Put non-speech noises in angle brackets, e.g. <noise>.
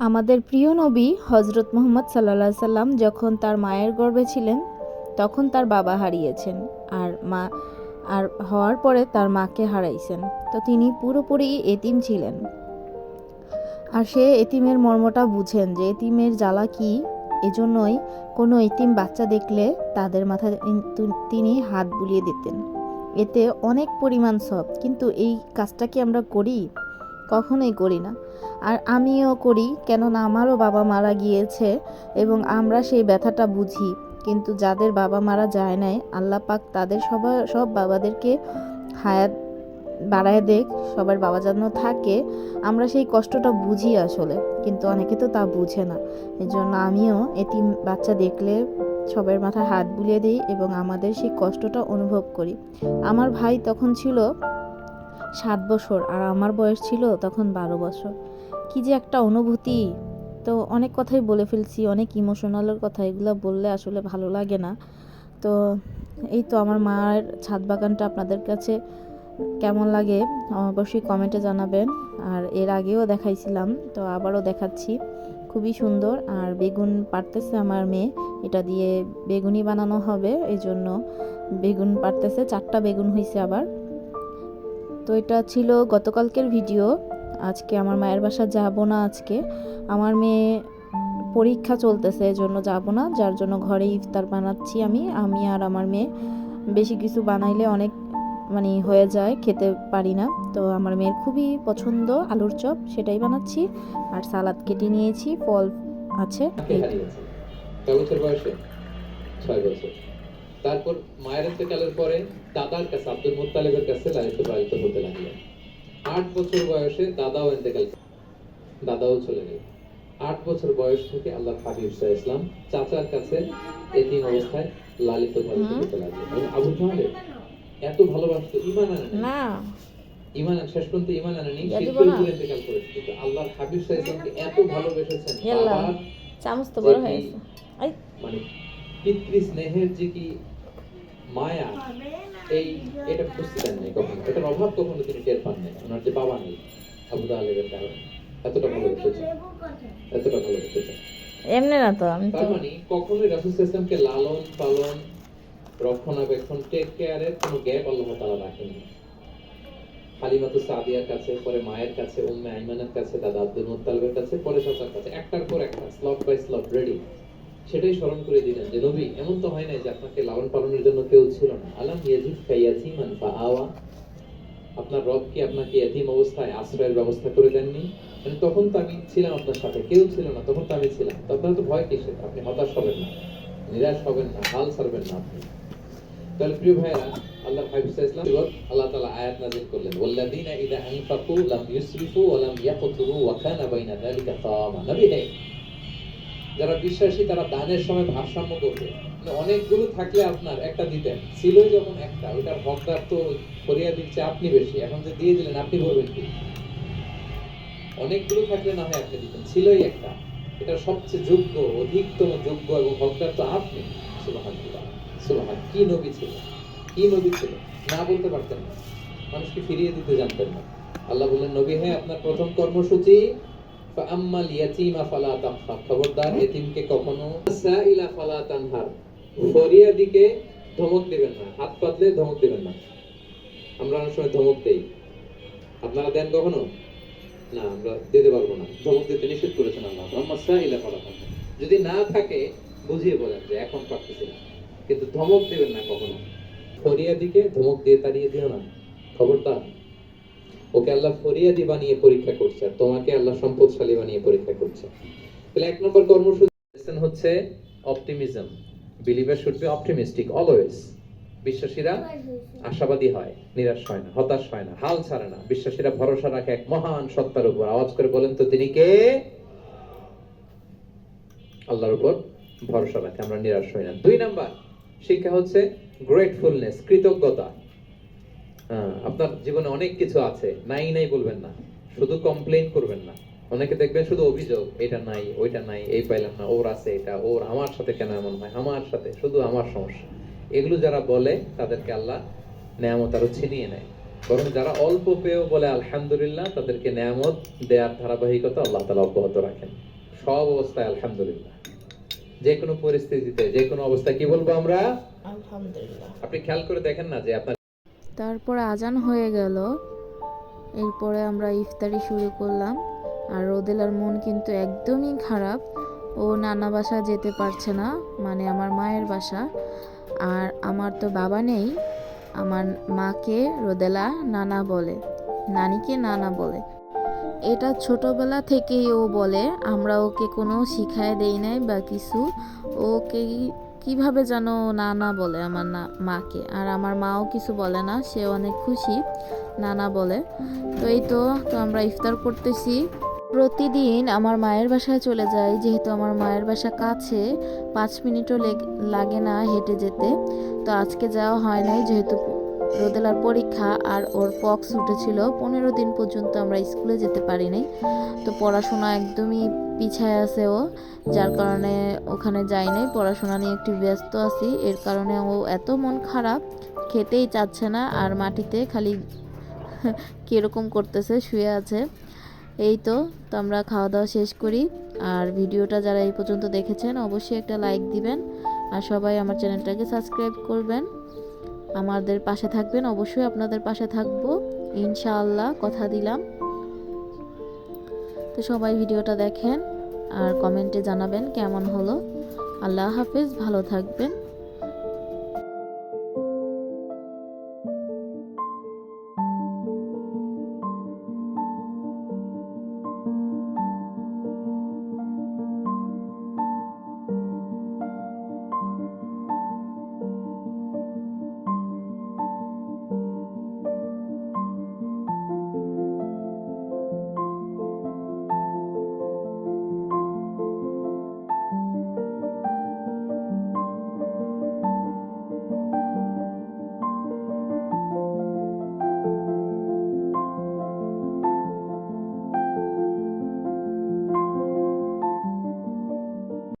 আমাদের প্রিয় নবী হজরত মোহাম্মদ সাল্লা সাল্লাম যখন তার মায়ের গর্ভে ছিলেন, তখন তার বাবা হারিয়েছেন আর মা, আর হওয়ার পরে তার মাকে হারাইছেন। তো তিনি পুরোপুরি এতিম ছিলেন। আর সে এতিমের মর্মটা বুঝেন যে এতিমের জ্বালা কি, এজন্যই কোনো এতিম বাচ্চা দেখলে তাদের মাথায় তিনি হাত বুলিয়ে দিতেন। এতে অনেক পরিমাণ সব। কিন্তু এই কাজটা কি আমরা করি? কখনোই করি না। আর আমিও করি, কেননা আমারও বাবা মারা গিয়েছে এবং আমরা সেই ব্যথাটা বুঝি। কিন্তু যাদের বাবা মারা যায় নাই, আল্লাহ পাক তাদের সবার সব বাবাদেরকে হায়াত বাড়ায় দেখ, সবার বাবা যেন থাকে। আমরা সেই কষ্টটা বুঝি আসলে, কিন্তু অনেকে তো তা বুঝে না। এই জন্য আমিও এটি বাচ্চা দেখলে সবার মাথায় হাত বুলিয়ে দিই এবং আমাদের সেই কষ্টটা অনুভব করি। আমার ভাই তখন ছিল সাত বছর আর আমার বয়স ছিল তখন বারো বছর। কি যে একটা অনুভূতি। তো অনেক কথাই বলে ফেলছি, অনেক ইমোশনালের কথা, এগুলো বললে আসলে ভালো লাগে না। তো এই তো আমার মায়ের ছাদ বাগানটা আপনাদের কাছে কেমন লাগে অবশ্যই কমেন্টে জানাবেন। আর এর আগেও দেখাইছিলাম, তো আবারও দেখাচ্ছি। খুবই সুন্দর আর বেগুন পারতেছে আমার মেয়ে। এটা দিয়ে বেগুনি বানানো হবে এই জন্য বেগুন পারতেছে, চারটা বেগুন হয়েছে আবার। তো এটা ছিল গতকালকের ভিডিও। আজকে আমার মায়ের বাসা যাব না আজকে। আমার মেয়ে পরীক্ষা চলতেছে এজন্য যাব না, যার জন্য ঘরে ইফতার বানাচ্ছি আমি আমি আর আমার মেয়ে। বেশি কিছু বানাইলে অনেক মানে হয়ে যায়, খেতে পারি না। তো আমার মেয়ের খুবই পছন্দ আলুর চপ, সেটাই বানাচ্ছি। আর সালাদ কেটে নিয়েছি, ফল আছে। বছর। তারপর মায়ের ইন্তেকালের পরে দাদার কাছে আব্দুল মুত্তালিবের কাছে লালিত পালিত হতে লাগলেন। আট বছর বয়সে দাদাও ইন্তেকাল দাদাও চলে গেল। আট বছর বয়স থেকে আল্লাহ হাবিব সাহা ইসলাম চাচার কাছে এতিম অবস্থায় লালিত পালিত হতে লাগলেন। আবু তাহলে এত ভালোবাসতো ইমান আনে না। ইমান শেষ পর্যন্ত ইমান আনেনি না। উপরে ইন্তেকাল করেছে কিন্তু আল্লাহর হাবিব সাহা ইসলামকে এত ভালোবেসেছেন। বাবার চামচ তো বড় হয়ে গেছে। আই। মানে পিতৃ স্নেহের যে কি মায়া এই এটা বুঝতে দেন নাই কখনো? এটার অভাব কখনো তিনি টের পান নাই? ওনার যে বাবা নেই আবু তালেবের কারণে। এতটা ভালো এতটা ভালো এমনি না তো আমি তার মানে কখনোই রাসুল ইসলামকে লালন পালন রক্ষণাবেক্ষণ টেক কেয়ারের কোনো গ্যাপ আল্লাহ রাখেননি হালিমাতু সাদিয়ার কাছে পরে মায়ের কাছে উম্মে আইমানের কাছে দাদা আব্দুল মুত্তালিবের কাছে পরে চাচার কাছে একটার পর একটা স্লট বাই স্লট রেডি সেটাই স্মরণ করে দিলেন যে, নবী, এমন তো হয় নাই যে আপনাকে লালন পালনের জন্য কেউ ছিল না। আলাম ইয়াজিদ কাইয়াতিমান ফা আওয়া। আপনার রব কি আপনাকে এতিম অবস্থায় আশ্রয়ের ব্যবস্থা করে দেননি? মানে তখন তো আমি ছিলাম আপনার সাথে, কেউ ছিল না, তখন তো আমি ছিলাম। আপনার তো ভয় কিসের? আপনি হতাশ হবেন না, নিরাশ হবেন না, হাল ছাড়বেন না আপনি। তাহলে প্রিয় ভাইরা আল্লাহ হাবিব ইসলাম আল্লাহ তাআলা আয়াত নাযিল করলেন, ওয়াল্লাযিনা ইযা আনফাকু লাম ইউসরিফু ওয়া লাম ইয়াকতুরু বাইনা যালিকা কাওয়ামা। নবী যারা বিশ্বাসী, তারা দানের সময় ভারসাম্য করবে। মানে অনেকগুলো থাকলে আপনার একটা দিতেন। ছিলই যখন একটা ওটার হকদার তো ফরিয়া দিচ্ছে আপনি বেশি। এখন যে দিয়ে দিলেন, আপনি বলবেন কি? অনেকগুলো থাকলে না হয় আপনি দিতেন, ছিলই একটা। এটা সবচেয়ে যোগ্য, অধিকতম যোগ্য এবং হকদার তো আপনি। সুবহান, কি নবী ছিল? কি নবী ছিল? না বলতে পারতেন না। মানুষকে ফিরিয়ে দিতে জানতেন না। আল্লাহ বললেন, নবী হ্যাঁ আপনার প্রথম কর্মসূচি ফাআম্মাল ইয়াতীমা ফালা খবরদার কখনো সাইলা ফালা তানহার। ফরিয়াদিকে ধমক দিবেন না, হাত পাতলে ধমক দিবেন না। আমরা অনেক সময় ধমক দেই। আপনারা দেন কখনো? না, আমরা দিতে পারব না। ধমক দিতে নিষেধ করেছেন আল্লাহ। আম্মা সাইলা ফালা যদি না থাকে, বুঝিয়ে বলেন যে এখন পারতেছি না। কিন্তু ধমক দিবেন না কখনো। ফরিয়া দিকে ধমক দিয়ে তাড়িয়ে দিও না। খবরদার। ওকে আল্লাহ ফরিয়াদি বানিয়ে পরীক্ষা করছে আর তোমাকে আল্লাহ সম্পদশালী বানিয়ে পরীক্ষা করছে। তাহলে এক নম্বর কর্মসূচি হচ্ছে optimism believer should be optimistic always বিশ্বাসীরা আশাবাদী হয়, নিরাশ হয় না, হতাশ হয় না, হাল ছাড়ে না। বিশ্বাসীরা ভরসা রাখে এক মহান সত্তার উপর। আওয়াজ করে বলেন তো, তিনি কে? আল্লাহর উপর ভরসা রাখে, আমরা নিরাশ হই না। দুই নাম্বার, শিক্ষা হচ্ছে গ্রেটফুলনেস কৃতজ্ঞতা। আপনার জীবনে অনেক কিছু আছে নাই নাই বলবেন না। শুধু কমপ্লেইন করবেন না। অনেকে দেখবেন শুধু অভিযোগ এটা নাই ওইটা নাই এই পাইলাম না ওর আছে এটা ওর আমার সাথে কেন এমন হয়? আমার সাথে শুধু আমার সমস্যা। এগুলো যারা বলে তাদেরকে আল্লাহ নেয়ামত আরও ছিনিয়ে নেয়। বরং যারা অল্প পেয়েও বলে আলহামদুলিল্লাহ তাদেরকে নেয়ামত দেওয়ার ধারাবাহিকতা আল্লাহ তালা অব্যাহত রাখেন। সব অবস্থায় আলহামদুলিল্লাহ। যে কোনো পরিস্থিতিতে যে কোনো অবস্থায় কি বলব আমরা? আপনি খেয়াল করে দেখেন না যে আপনার তারপর আজান হয়ে গেল। এরপরে আমরা ইফতারি শুরু করলাম। আর রোদেলার মন কিন্তু একদমই খারাপ। ও নানা বাসা যেতে পারছে না মানে আমার মায়ের বাসা। আর আমার তো বাবা নেই। আমার মাকে রোদেলা নানা বলে, নানিকে নানা বলে। এটা ছোটবেলা থেকেই ও বলে, আমরা ওকে কোনো শিখায় দেই নাই বা কিছু। ওকে কীভাবে যেন নানা বলে আমার না, মাকে। আর আমার মাও কিছু বলে না সে অনেক খুশি, নানা বলে। তো এই তো তো আমরা ইফতার করতেছি। প্রতিদিন আমার মায়ের বাসায় চলে যাই, যেহেতু আমার মায়ের বাসা কাছে, পাঁচ মিনিটও লাগে না হেঁটে যেতে। তো আজকে যাওয়া হয় নাই, যেহেতু রোদেলার পরীক্ষা আর ওর পক্স উঠেছিল, পনেরো দিন পর্যন্ত আমরা স্কুলে যেতে পারি নাই তো পড়াশোনা একদমই পিছায় আছে ও, যার কারণে ওখানে যাই নাই পড়াশোনা নিয়ে একটু ব্যস্ত আছি, এর কারণে ও এত মন খারাপ, খেতেই চাচ্ছে না আর মাটিতে খালি <laughs> কীরকম করতেছে, শুয়ে আছে। এই তো তো আমরা খাওয়া দাওয়া শেষ করি। আর ভিডিওটা যারা এই পর্যন্ত দেখেছেন, অবশ্যই একটা লাইক দিবেন। আর সবাই আমার চ্যানেলটাকে সাবস্ক্রাইব করবেন। আমাদের পাশে থাকবেন, অবশ্যই আপনাদের পাশে থাকব। ইনশাআল্লাহ, কথা দিলাম। তো সবাই ভিডিওটা দেখেন আর কমেন্টে জানাবেন কেমন হলো। আল্লাহ হাফিজ, ভালো থাকবেন।